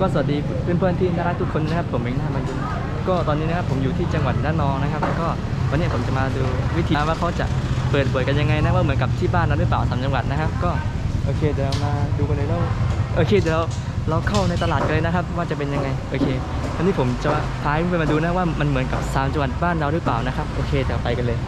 ก็สวัสดีเพื่อนๆที่น่ารักทุกคนนะครับ ผมเองนะมันดุลก็ตอนนี้นะครับผมอยู่ที่จังหวัดระนองนะครับแล้วก็วันนี้ผมจะมาดูวิธีว่าเขาจะเปิดเปิดกันยังไงนะว่าเหมือนกับที่บ้านเราหรือเปล่าสามจังหวัดนะครับ ก็โอเคเดี๋ยวเรามาดูกันเลยแล้วโอเคเดี๋ยวเราเข้าในตลาดกันเลยนะครับ ว่าจะเป็นยังไงโอเควันนี้ผมจะพาเพื่อนมาดูนะว่ามันเหมือนกับสามจังหวัดบ้านเราหรือเปล่านะครับโอเคเดี๋ยวไปกันเลย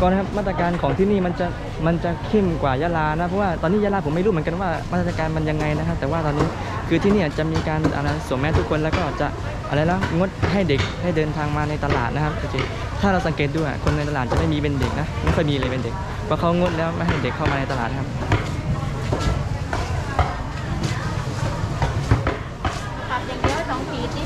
ก็นะครับมาตรการของที่นี่มันจะมันจะเข้มกว่ายะลานะเพราะว่าตอนนี้ยะลาผมไม่รู้เหมือนกันว่ามาตรการมันยังไงนะครับแต่ว่าตอนนี้คือที่นี่จะมีการอะไรสวมแมสทุกคนแล้วก็จะอะไรแล้วงดให้เด็กให้เดินทางมาในตลาดนะครับโอเคถ้าเราสังเกตดูอะคนในตลาดจะไม่มีเป็นเด็กนะไม่ค่อยมีเลยเป็นเด็กเพราะเขางดแล้วไม่ให้เด็กเข้ามาในตลาดครับอย่างเดียวสองขีดดิ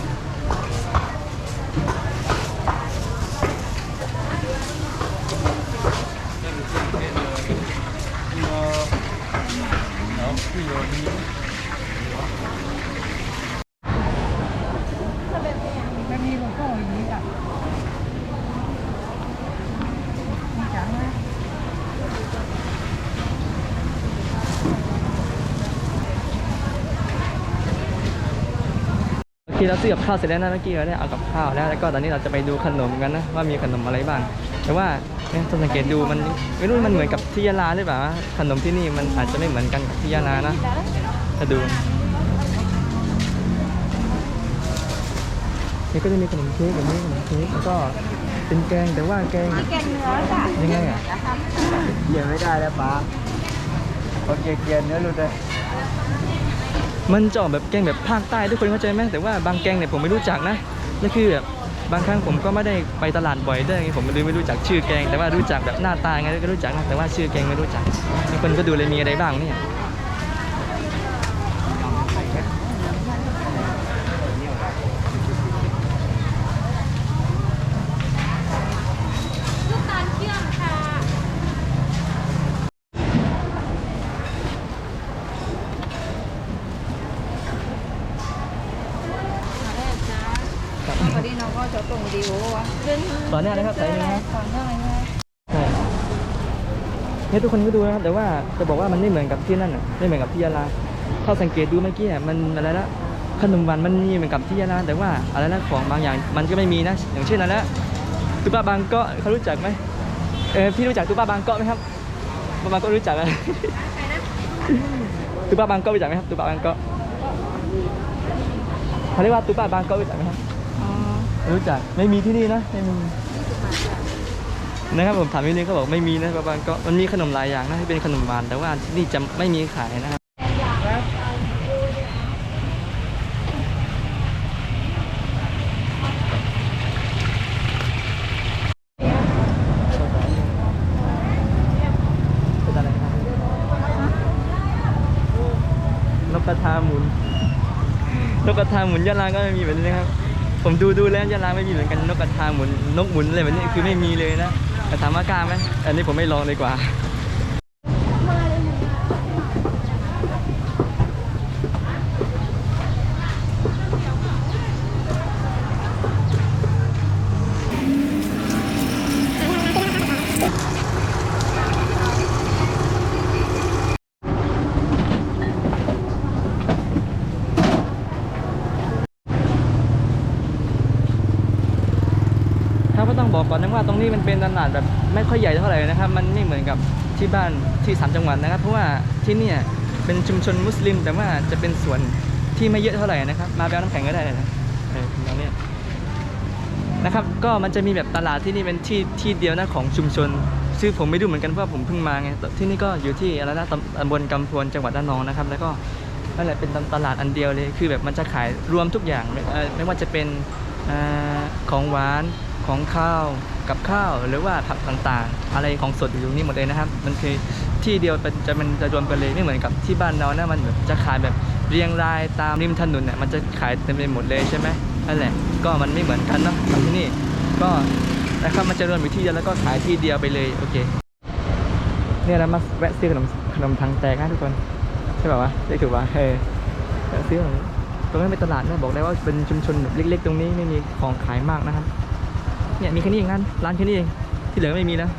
แบบนี้มันก็อย่างนี้อะมีจังไหม โอเคเราซื้อกับข้าวเสร็จแล้วนะเมื่อกี้เราได้เอากับข้าวแล้วแล้วก็ตอนนี้เราจะไปดูขนมกันนะว่ามีขนมอะไรบ้าง แต่ว่าเนี่ยสังเกตดูมันไม่รู้มันเหมือนกับที่ยะลาหรือเปล่าขนมที่นี่มันอาจจะไม่เหมือนกันกับที่ยะลานะถ้าดูนี่ก็จะมีขนมเค้กแบบนี้ขนมเค้กแล้วก็เป็นแกงแต่ว่าแกงแกงเนื้อจ้ะยังไงอะเกี่ยวไม่ได้แล้วป้าคนเกลียเนื้อเลย มันจะออกแบบแกงแบบภาคใต้ทุกคนเข้าใจไหมแต่ว่าบางแกงเนี่ยผมไม่รู้จักนะแล้วคือแบบบางครั้งผมก็ไม่ได้ไปตลาดบ่อยด้วยไงผมเลยไม่รู้จักชื่อแกง แต่ว่ารู้จักแบบหน้าตาไงก็รู้จักนะแต่ว่าชื่อแกงไม่รู้จักทุกคนก็ดูเลยมีอะไรบ้างเนี่ย ลูกตาลเชื่อมค่ะมาได้จ้า ครับ วันนี้น้องก็จะตรงดีโอวะเดินตอนนี้นะครับใส่นี่นะครับก่อนได้ไหมใช่เนี่ยทุกคนก็ดูนะครับ แต่ว่าจะบอกว่ามันไม่เหมือนกับที่นั่นอะไม่เหมือนกับที่ยะลาถ้าสังเกตดูเมื่อกี้อะมันอะไรละขนมหวานมันมีเหมือนกับที่ยะลาแต่ว่าอะไรนะของบางอย่างมันก็ไม่มีนะ อย่างเช่นอะไรนะตุ๊ป้าบางเกาะเขารู้จักไหมเออพี่รู้จักตุ๊ป้าบางเกาะไหมครับตุ๊ป้าบางเกาะรู้จักไหมตุ๊ป้าบางเกาะรู้จักไหมครับตุ๊ป้าบางเกาะเขาเรียกว่าตุ๊ป้าบางเกาะรู้จักไหมครับอ๋อ รู้จักไม่มีที่นี่นะไม่มีนะครับผมถามนิดนึงเขาบอกไม่มีนะบางก็มันมีขนมหลายอย่างนะที่เป็นขนมหวาน แต่ว่าที่นี่จะไม่มีขายนะครับนอะไรครับนกกระทาหมุนนกกระทาหมุนยะลาก็ไม่มีแบบนี้นะครับ ผมดูดูแล้วยะลาไม่มีเหมือนกันนกกระทาหมุนนกหมุนอะไรแบบนี้คือไม่มีเลยนะแต่ถามว่ากล้าไหมอันนี้ผมไม่ลองเลยกว่า ครับ ก็ต้องบอกก่อนนะว่าตรงนี้มันเป็นตลาดแบบไม่ค่อยใหญ่เท่าไหร่นะครับ มันไม่เหมือนกับที่บ้านที่สามจังหวัดนะครับ เพราะว่าที่นี่เป็นชุมชนมุสลิม แต่ว่าจะเป็นส่วนที่ไม่เยอะเท่าไหร่นะครับ มาแบลน้ำแข็งก็ได้นะเออตรงนี้ยนะครับ ก็มันจะมีแบบตลาดที่นี่เป็นที่ที่เดียวนะของชุมชนซึ่งผมไม่รู้เหมือนกันเพราะผมเพิ่งมาไงที่นี่ก็อยู่ที่อะไรนะตำตำบลกำพวนจังหวัดระนองนะครับ แล้วก็นั่นแหละเป็นตลาดอันเดียวเลย คือแบบมันจะขายรวมทุกอย่างไม่ว่าจะเป็น ของหวานของข้าวกับข้าวหรือว่าผักต่างๆ อะไรของสดอยู่ตรงนี้หมดเลยนะครับ มันคือที่เดียวเป็นจะมันจะรวมกันเลยไม่เหมือนกับที่บ้านเรานะมันแบบจะขายแบบเรียงรายตามริมถนนเนี่ยมันจะขายเต็มไปหมดเลยใช่ไหมนั่นแหละก็มันไม่เหมือนกันเนาะที่นี่ก็นะครับมันจะรวมอยู่ที่เดียวแล้วก็ขายที่เดียวไปเลยโอเคเนี่ยเรามาแวะซื้อขนมขนมทางแตกนะทุกคนใช่ป่าวะได้ถูกป่ะเออแวะซื้อขนม ตรงนั้นเป็นตลาดนะบอกได้ว่าเป็นชุมชนแบบเล็ก ๆ ตรงนี้ไม่มีของขายมากนะครับเนี่ยมีแค่นี้เองนั้นร้านแค่นี้เองที่เหลือไม่มีแล้ว